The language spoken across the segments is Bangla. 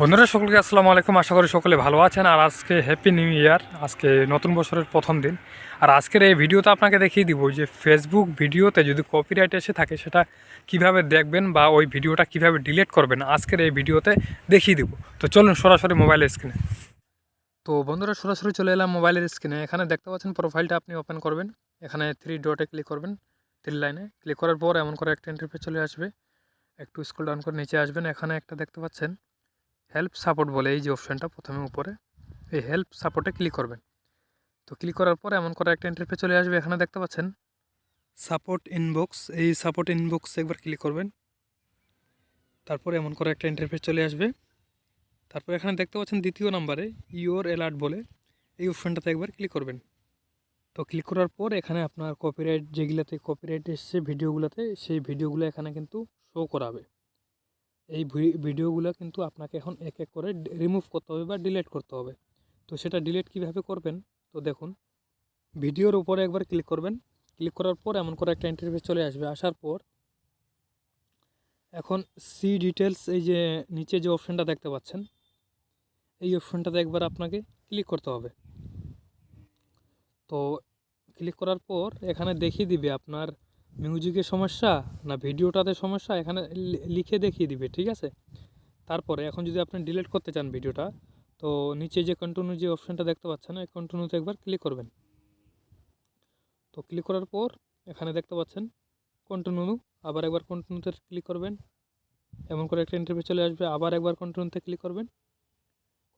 বন্ধুরা, সকলকে আসসালামু আলাইকুম। আশা করি সকলে ভালো আছেন। আর আজকে হ্যাপি নিউ ইয়ার আজকে নতুন বছরের প্রথম দিন। আর আজকের এই ভিডিওতে আপনাকে দেখিয়ে দিব যে ফেসবুক ভিডিওতে যদি কপিরাইট এসে থাকে, সেটা কীভাবে দেখবেন বা ওই ভিডিওটা কীভাবে ডিলিট করবেন, আজকের এই ভিডিওতে দেখিয়ে দিব। তো চলুন সরাসরি মোবাইলের স্ক্রিনে তো বন্ধুরা, সরাসরি চলে এলাম মোবাইলের স্ক্রিনে এখানে দেখতে পাচ্ছেন প্রোফাইলটা আপনি ওপেন করবেন। এখানে থ্রি ডটে ক্লিক করবেন। থ্রি লাইনে ক্লিক করার পর এমন করে একটা ইন্টারফেস চলে আসবে। একটু স্ক্রল ডাউন করে নিচে আসবেন। এখানে একটা দেখতে পাচ্ছেন। হেল্প সাপোর্ট বলে এই যে অপশানটা প্রথমে উপরে, এই হেল্প সাপোর্টে ক্লিক করবেন। তো ক্লিক করার পর এমন করে একটা ইন্টারফেস চলে আসবে, এখানে দেখতে পাচ্ছেন? সাপোর্ট ইনবক্স এই সাপোর্ট ইনবক্সে একবার ক্লিক করবেন। তারপর এমন করে একটা ইন্টারফেস চলে আসবে। তারপর এখানে দেখতে পাচ্ছেন দ্বিতীয় নাম্বারে ইওর অ্যালার্ট বলে, এই অপশানটাতে একবার ক্লিক করবেন। তো ক্লিক করার পর এখানে আপনার কপিরাইট যেগুলাতে কপিরাইট এসছে, ভিডিওগুলোতে, সেই ভিডিওগুলো এখানে কিন্তু শো করাবে। এই ভিডিওগুলো কিন্তু আপনাকে এখন এক এক করে রিমুভ করতে হবে বা ডিলিট করতে হবে। তো সেটা ডিলিট কীভাবে করবেন? তো দেখুন, ভিডিওর উপরে একবার ক্লিক করবেন। ক্লিক করার পর এমন করে একটা ইন্টারফেস চলে আসবে। আসার পর এখন সি ডিটেলস এই যে নিচে যে অপশানটা দেখতে পাচ্ছেন, এই অপশানটাতে একবার আপনাকে ক্লিক করতে হবে। তো ক্লিক করার পর এখানে দেখিয়ে দিবে আপনার মিউজিকের সমস্যা না ভিডিওটাতে সমস্যা, এখানে লিখে দেখিয়ে দিবে, ঠিক আছে? তারপরে এখন যদি আপনি ডিলিট করতে চান ভিডিওটা, তো নিচে যে কন্টিনিউ যে অপশানটা দেখতে পাচ্ছেন, এই কন্টিনিউতে একবার ক্লিক করবেন। তো ক্লিক করার পর এখানে দেখতে পাচ্ছেন কন্টিনিউ আবার একবার কন্টিনিউতে ক্লিক করবেন। এমন করে একটা ইন্টারভিউ চলে আসবে, আবার একবার কন্টিনিউতে ক্লিক করবেন।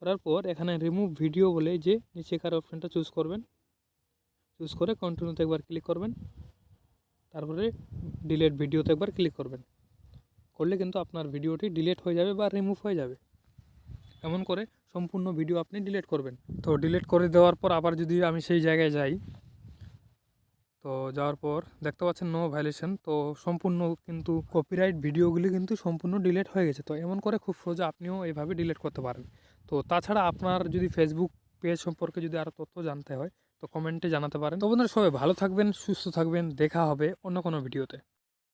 করার পর এখানে রিমুভ ভিডিও বলে যে নিচেকার অপশানটা চুজ করবেন। চুজ করে কন্টিনিউতে একবার ক্লিক করবেন। তারপরে ডিলেট ভিডিওতে একবার ক্লিক করবেন। করলে কিন্তু আপনার ভিডিওটি ডিলেট হয়ে যাবে বা রিমুভ হয়ে যাবে। এমন করে সম্পূর্ণ ভিডিও আপনি ডিলেট করবেন। তো ডিলেট করে দেওয়ার পর আবার যদি আমি সেই জায়গায় যাই, তো যাওয়ার পর দেখতে পাচ্ছেন নো ভ্যালিউশন তো সম্পূর্ণ কিন্তু কপিরাইট ভিডিওগুলি কিন্তু সম্পূর্ণ ডিলেট হয়ে গেছে। তো এমন করে খুব সহজে আপনিও এইভাবে ডিলেট করতে পারেন। তো তাছাড়া আপনার যদি ফেসবুক পেজ সম্পর্কে যদি আরও তথ্য জানতে হয় তো কমেন্টে জানাতে পারেন। তো বন্ধুরা সবাই ভালো থাকবেন, সুস্থ থাকবেন, দেখা হবে অন্য কোনো ভিডিওতে।